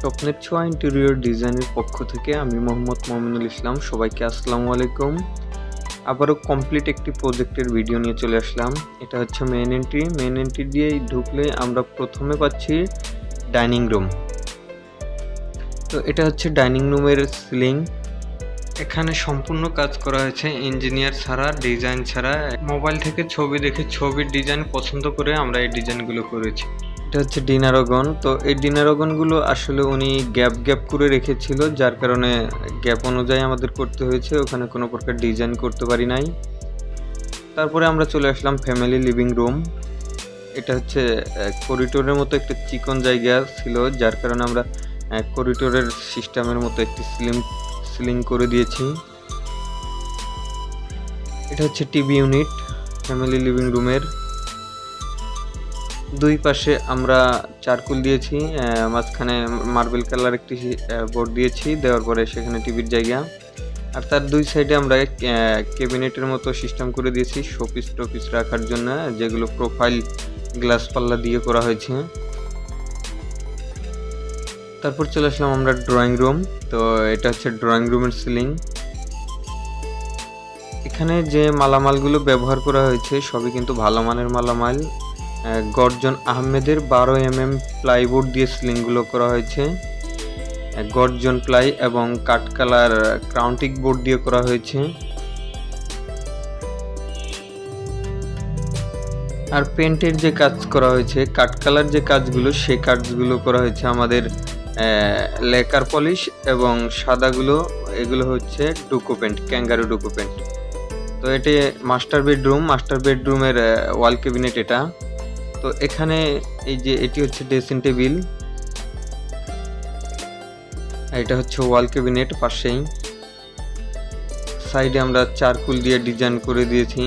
স্বপ্নের ছোঁয়া ইন্টেরিয়র ডিজাইনের পক্ষ থেকে আমি মোহাম্মদ মমিনুল ইসলাম, সবাইকে আসসালামু আলাইকুম। আবারও কমপ্লিট একটি প্রজেক্টের ভিডিও নিয়ে চলে আসলাম। এটা হচ্ছে মেন এন্ট্রি মেন এন্ট্রি দিয়ে ঢুকলে আমরা প্রথমে পাচ্ছি ডাইনিং রুম তো এটা হচ্ছে ডাইনিং রুমের সিলিং এখানে সম্পূর্ণ কাজ করা হয়েছে ইঞ্জিনিয়ার ছাড়া ডিজাইন ছাড়া। মোবাইল থেকে ছবি দেখে ছবির ডিজাইন পছন্দ করে আমরা এই ডিজাইনগুলো করেছি। এটা হচ্ছে ডিনার অগন তো এই ডিনার অগনগুলো আসলে উনি গ্যাপ গ্যাপ করে রেখেছিল, যার কারণে গ্যাপ অনুযায়ী আমাদের করতে হয়েছে। ওখানে কোনো প্রকার ডিজাইন করতে পারি নাই। তারপরে আমরা চলে আসলাম ফ্যামিলি লিভিং রুম। এটা হচ্ছে করিডোরের মতো একটা চিকন জায়গা ছিল, যার কারণে আমরা করিডোরের সিস্টেমের মতো একটি সিলিং সিলিং করে দিয়েছি। এটা হচ্ছে টিভি ইউনিট, ফ্যামিলি লিভিং রুমের। দুই পাশে আমরা চারকুল দিয়েছি মাঝখানে মার্বেল কালার একটি বোর্ড দিয়েছি, দেওয়ার পরে সেখানে টিভির জায়গা। আর তার দুই সাইডে আমরা ক্যাবিনেটের মতো সিস্টেম করে দিয়েছি, শোপিস টোপিস রাখার জন্য, যেগুলো প্রোফাইল গ্লাস পাল্লা দিয়ে করা হয়েছে। তারপর চলে আসলাম আমরা ড্রয়িং রুম, তো এটা হচ্ছে ড্রয়িং রুমের সিলিং। এখানে যে মালামালগুলো ব্যবহার করা হয়েছে, সবই কিন্তু ভালো মানের মালামাল। গর্জন আহমেদের বারো এম এম প্লাইবোর্ড দিয়ে সিলিংগুলো করা হয়েছে। গর্জন প্লাই এবং কাঠ কালার ক্রাউন্টিক বোর্ড দিয়ে করা হয়েছে। আর পেন্টের যে কাজ করা হয়েছে কাঠ কালার যে কাজগুলো সেই কাজগুলো করা হয়েছে আমাদের লেকার পলিশ এবং সাদাগুলো, এগুলো হচ্ছে Duco paint kangaroo Duco paint তো এটি মাস্টার বেডরুম, মাস্টার বেডরুমের ওয়াল ক্যাবিনেট এটা। তো এখানে এই যে এটি হচ্ছে ড্রেসিং টেবিল। এটা হচ্ছে ওয়াল ক্যাবিনেট পাশেই। সাইডে আমরা চারকুল দিয়ে ডিজাইন করে দিয়েছি।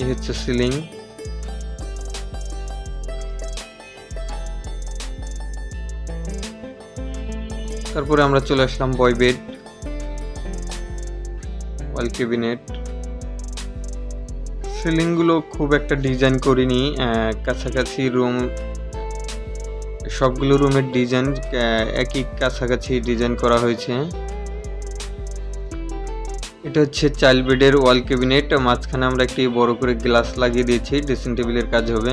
এই হচ্ছে সিলিং। তারপরে আমরা চলে আসলাম বয় বেড, ওয়াল ক্যাবিনেট। সিলিংগুলো খুব একটা ডিজাইন করিনি কাছাকাছি রুম, সবগুলো রুমের ডিজাইন একই কাছাকাছি ডিজাইন করা হয়েছে। এটা হচ্ছে চাইল্ড বেডের ওয়াল ক্যাবিনেট, মাঝখানে আমরা একটি বড় করে গ্লাস লাগিয়ে দিয়েছি, ড্রেসিং টেবিলের কাজ হবে।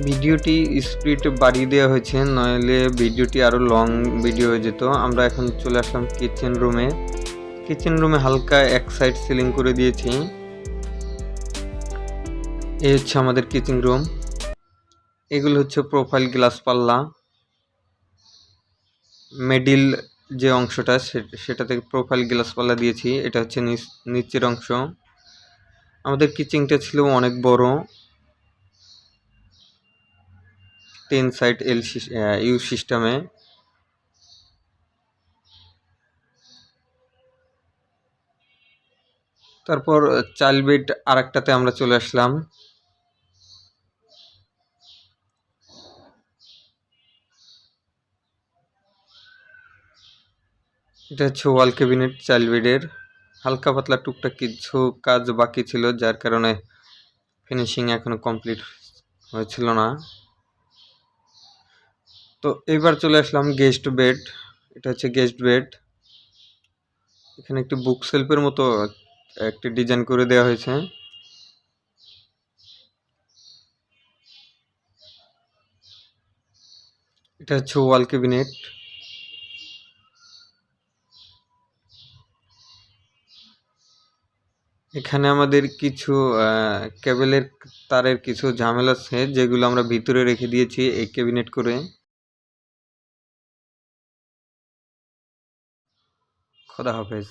ভিডিওটি স্পিড বাড়িয়ে দেওয়া হয়েছে, নইলে ভিডিওটি আরও লং ভিডিও হয়ে যেত। আমরা এখন চলে আসলাম কিচেন রুমে কিচেন রুমে হালকা এক সাইড সিলিং করে দিয়েছি। এ হচ্ছে আমাদের কিচেন রুম এগুলো হচ্ছে প্রোফাইল গ্লাস পাল্লা। মিডিল যে অংশটা সেটা থেকে প্রোফাইল গ্লাস পাল্লা দিয়েছি। এটা হচ্ছে নিচ- নিচের অংশ। আমাদের কিচেনটা ছিল অনেক বড়। টেন সাইড এল ইউ সিস্টেমে। তারপর চাইল্ড বেড আরেকটাতে আমরা চলে আসলাম। এটা হচ্ছে ওয়াল ক্যাবিনেট চাইল্ড বেডের হালকা পাতলা টুকটাক কিছু কাজ বাকি ছিল, যার কারণে ফিনিশিং এখনও কমপ্লিট হয়েছিল না। তো এবার চলে আসলাম গেস্ট বেড এটা হচ্ছে গেস্ট বেড এখানে একটি বুক সেলফের মতো একটি ডিজাইন করে দেওয়া হয়েছে। এটা হচ্ছে ওয়াল ক্যাবিনেট এখানে আমাদের কিছু কেবলের তারের কিছু ঝামেলা আছে, যেগুলো আমরা ভিতরে রেখে দিয়েছি এই ক্যাবিনেট করে। খোদা হাফেজ।